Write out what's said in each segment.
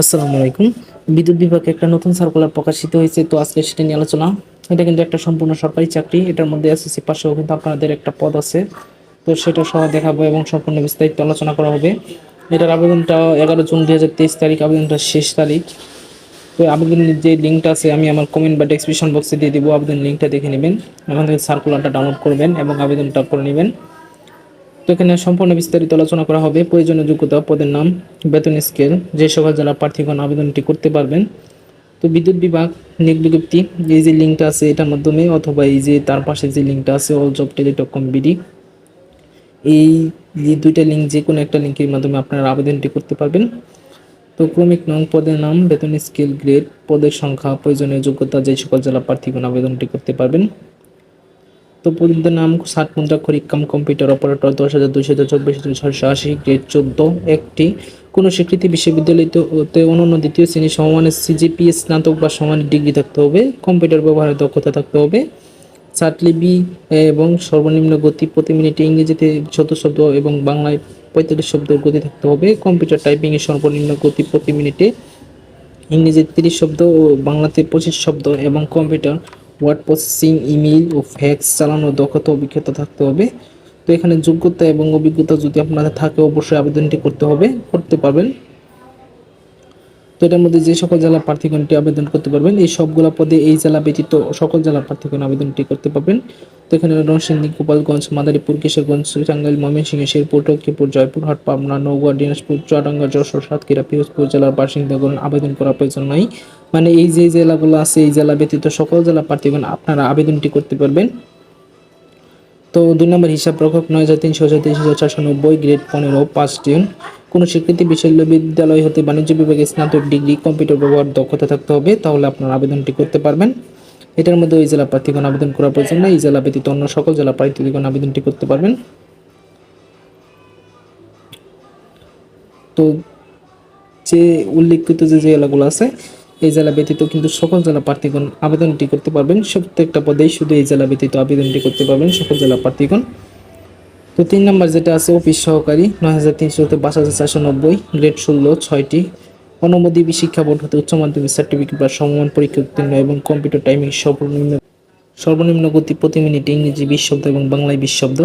আসসালামু আলাইকুম। বিদ্যুৎ বিভাগে একটা নতুন সার্কুলার প্রকাশিত হয়েছে, তো আজকে সেটা নিয়ে আলোচনা। এটা কিন্তু একটা সম্পূর্ণ সরকারি চাকরি, এটার মধ্যে এসএসসি পাশেও কিন্তু আপনাদের একটা পদ আছে। তো সেটা সহ দেখাবো এবং সম্পূর্ণ বিস্তারিত আলোচনা করা হবে। এটার আবেদনটা এগারো জুন দুই হাজার তেইশ তারিখ আবেদনটা শেষ তারিখ। তো আবেদনের যে লিঙ্কটা আছে, আমি আমার কমেন্ট বা ডেসক্রিপশন বক্সে দিয়ে দিব, আবেদন লিঙ্কটা দেখে নেবেন। থেকে সার্কুলারটা ডাউনলোড করবেন এবং আবেদনটা করে নেবেন। তো এখানে সম্পূর্ণ বিস্তারিত আলোচনা করা হবে। প্রয়োজনীয় যোগ্যতা পদের নাম, বেতন স্কেল, যে সকল জেলা প্রার্থীগণ আবেদনটি করতে পারবেন। তো বিদ্যুৎ বিভাগ, নিয়োগ বিজ্ঞপ্তি, এই যে লিঙ্কটা আছে এটার মাধ্যমে অথবা এই যে তার পাশে যে লিঙ্কটা আছে all job Teletalk com BD, এই যে দুইটা লিঙ্ক, যে কোনো একটা লিঙ্কের মাধ্যমে আপনারা আবেদনটি করতে পারবেন। তো ক্রমিক নং পদের নাম, বেতন স্কেল গ্রেড পদের সংখ্যা, প্রয়োজনীয় যোগ্যতা, যে সকল জেলা প্রার্থীগণ আবেদনটি করতে পারবেন। তো পদের নাম ষাট মুদ্রাক্ষরিক কাম কম্পিউটার অপারেটর দশ হাজার দুইশো চব্বিশ ছয়শো আশি গ্রেড চোদ্দ। একটি কোনো স্বীকৃতি বিশ্ববিদ্যালয়তে অনন্য দ্বিতীয় শ্রেণি সমমানের সিজিপিএ স্নাতক বা সমানের ডিগ্রি থাকতে হবে। কম্পিউটার ব্যবহারের দক্ষতা থাকতে হবে। চাটলিবি এবং সর্বনিম্ন গতি প্রতি মিনিটে ইংরেজিতে শত শব্দ এবং বাংলায় পঁয়তাল্লিশ শব্দের গতি থাকতে হবে। কম্পিউটার টাইপিংয়ের সর্বনিম্ন গতি প্রতি মিনিটে ইংরেজিতে তিরিশ শব্দ ও বাংলাতে পঁচিশ শব্দ এবং কম্পিউটার ওয়ার্ড প্রসেসিং ইমেইল ও ফ্যাক্স চালানোর দক্ষতা, অভিজ্ঞতা থাকতে হবে। তো এখানে যোগ্যতা এবং অভিজ্ঞতা যদি আপনাদের থাকে, অবশ্যই আবেদনটি করতে হবে, করতে পারবেন। তো এটার মধ্যে যে সকল জেলা প্রার্থীগণটি আবেদন করতে পারবেন, এই সবগুলো পদে এই জেলা ব্যতীত সকল জেলা প্রার্থীগণ আবেদনটি করতে পারবেন। তো এখানে নরসিংদী গোপালগঞ্জ, মাদারীপুর, কিশোরগঞ্জ টাঙ্গাইল ময়মনসিংহ, শেরপুর টকিপুর জয়পুরহাট, পাবনা নৌগা দিনাজপুর, চুয়াডাঙ্গা, যশোর, সাতক্ষীরা, পিরোজপুর জেলার বাসিন্দাগণ আবেদন করার প্রয়োজন নাই। মানে এই যে জেলাগুলো আছে, এই জেলা ব্যতীত সকল জেলা প্রার্থীগণ আপনারা আবেদনটি করতে পারবেন। তো দুই নম্বর হিসাব রক্ষক নয় হাজার তিনশো তেইশ হাজার চারশো নব্বই গ্রেড পনেরো, পাঁচ টিউন কোনো স্বীকৃতি বিশ্ববিদ্যালয় হতে বাণিজ্য বিভাগে স্নাতক ডিগ্রি কম্পিউটার ব্যবহার দক্ষতা থাকতে হবে, তাহলে আপনার আবেদনটি করতে পারবেন। এটার মধ্যে ওই জেলা প্রার্থীগণ আবেদন করার প্রয়োজন এই জেলা ব্যতীত অন্য সকল জেলা প্রার্থীগণ আবেদনটি করতে পারবেন। তো যে উল্লেখিত যে জেলাগুলো আছে এই জেলা ব্যতীত কিন্তু সকল জেলা প্রার্থীগণ আবেদনটি করতে পারবেন। প্রত্যেকটা পদেই শুধু এই জেলা ব্যতীত আবেদনটি করতে পারবেন সকল জেলা প্রার্থীগণ। তো তিন নম্বর যেটা আছে, অফিস সহকারী, নয় হাজার তিনশো হতে পাঁচ হাজার চারশো নব্বই, গ্রেড ষোলো, ছয়টি। অনুমোদী শিক্ষা বোর্ড হতে উচ্চ মাধ্যমিক সার্টিফিকেট বা সমমান পরীক্ষা উত্তীর্ণ এবং কম্পিউটার টাইমিং সর্বনিম্ন সর্বনিম্ন গতি প্রতি মিনিটে ইংরেজি বিশ শব্দ এবং বাংলায় বিশ শব্দ।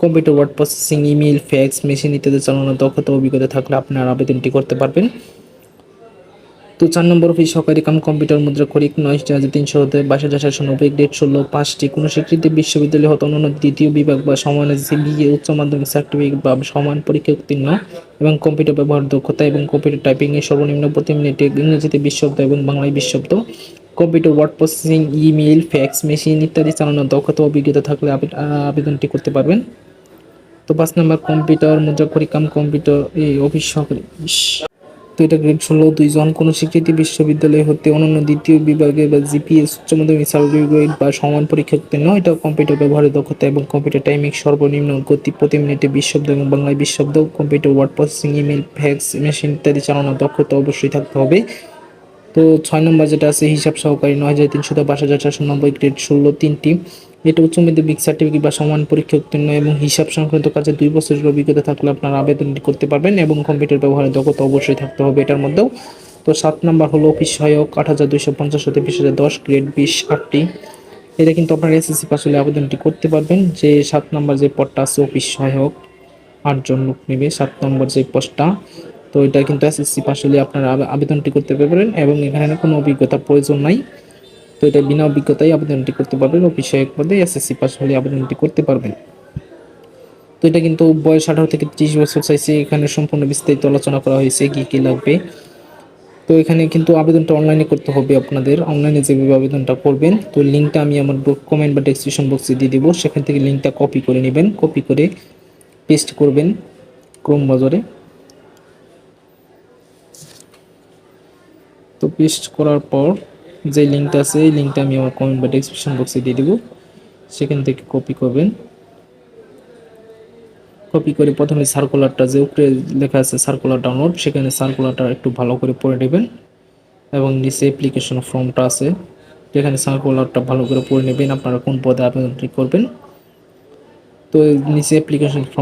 Computer word processing email fax machine ইত্যাদি চালানোর দক্ষতা অভিজ্ঞতা থাকলে আপনার আবেদনটি করতে পারবেন। তো চার নম্বর অফিস সহকারী কাম কম্পিউটার মুদ্রা খরিক নয় হাজার তিনশো হতে বাইশ হাজার চারশো নব্বই গ্রেড ষোলো, পাঁচটি। কোনো স্বীকৃতি বিশ্ববিদ্যালয় হতে অন্যান্য দ্বিতীয় বিভাগ বা সমান সিবিএ উচ্চ মাধ্যমিক সার্টিফিকেট বা সমান পরীক্ষা উত্তীর্ণ এবং কম্পিউটার ব্যবহার দক্ষতা এবং কম্পিউটার টাইপিংয়ে সর্বনিম্ন প্রতি মিনিটে ইংরেজিতে বিশ শব্দ এবং বাংলায় বিশ্বব্দ। Computer word processing, email, fax, machine ইত্যাদি চালানোর দক্ষতা অভিজ্ঞতা থাকলে আবে- আবেদনটি করতে পারবেন। তো পাঁচ নম্বর কম্পিউটার মুদ্রা খরিক কাম কম্পিউটার, এই অফিস সহকারী। তো এটা গ্রেড ষোলো, দুইজন। কোনো স্বীকৃতি বিশ্ববিদ্যালয় হতে অন্যান্য দ্বিতীয় বিভাগে বা জিপিএস, উচ্চ মাধ্যমিক সার্টিফিকেট বা সমান পরীক্ষা নয় এটা কম্পিউটার ব্যবহারের দক্ষতা এবং কম্পিউটার টাইমিং সর্বনিম্ন গতি প্রতি মিনিটে বিশ এবং বাংলায় বিশ computer word processing email fax machine ইত্যাদি চালানোর দক্ষতা অবশ্যই থাকতে হবে। তো ছয় নম্বর যেটা আছে, হিসাব সহকারী নয় হাজার তিনশো পাঁচ হাজার চারশো নব্বই গ্রেড ষোলো তিনটি। এটা উচ্চ মাধ্যমিক সার্টিফিকেট বা সমান পরীক্ষা উত্তীর্ণ এবং হিসাব সংক্রান্ত কাজে দুই বছরের অভিজ্ঞতা থাকলে আপনারা আবেদনটি করতে পারবেন এবং কম্পিউটার ব্যবহারের দক্ষতা অবশ্যই থাকতে হবে এটার মধ্যেও। তো সাত নম্বর হলো অফিস সহায়ক, আট হাজার দুইশো পঞ্চাশ হতে বিশ হাজার দশ গ্রেড বিশ আটটি। এটা কিন্তু আপনারা এসএসসি পাস হলে আবেদনটি করতে পারবেন। যে সাত নম্বর যে পদটা আছে অফিস সহায়ক, আটজন লোক নেবে। সাত নম্বর যে পোস্টটা তো এটা কিন্তু এসএসসি পাস হলে আপনারা আবেদনটি করতে পারবেন এবং এখানে কোনো অভিজ্ঞতা প্রয়োজন নাই। তো এটা বিনা অভিজ্ঞতায় আবেদনটি করতে পারবেন। অফিস সহায়ক পদে এসএসসি পাস হলে আবেদনটি করতে পারবেন। তো এটা কিন্তু বয়স আঠারো থেকে ত্রিশ বছর চাইছে। এখানে সম্পূর্ণ বিস্তারিত আলোচনা করা হয়েছে কী কী লাগবে। তো এখানে কিন্তু আবেদনটা অনলাইনে করতে হবে আপনাদের। অনলাইনে যেভাবে আবেদনটা করবেন, তো লিঙ্কটা আমি আমার কমেন্ট বা ডেসক্রিপশন বক্সে দিয়ে দিব। সেখান থেকে লিঙ্কটা কপি করে নেবেন। কপি করে পেস্ট করবেন ক্রোম বাজারে পেস্ট করার পর যে লিঙ্কটা আছে, এই লিঙ্কটা আমি আমার কমেন্ট বা ডেসক্রিপশন বক্সে দিয়ে দেবো। সেখান থেকে কপি করবেন। কপি করে প্রথমে সার্কুলারটা যে উপরে লেখা আছে সার্কুলার ডাউনলোড সেখানে সার্কুলারটা একটু ভালো করে পড়ে নেবেন। এবং নিচে অ্যাপ্লিকেশন ফর্মটা আছে, যেখানে সার্কুলারটা ভালো করে পড়ে নেবেন। আপনারা কোন পদে আবেদনটি করবেন। তো নিচে অ্যাপ্লিকেশন ফর্ম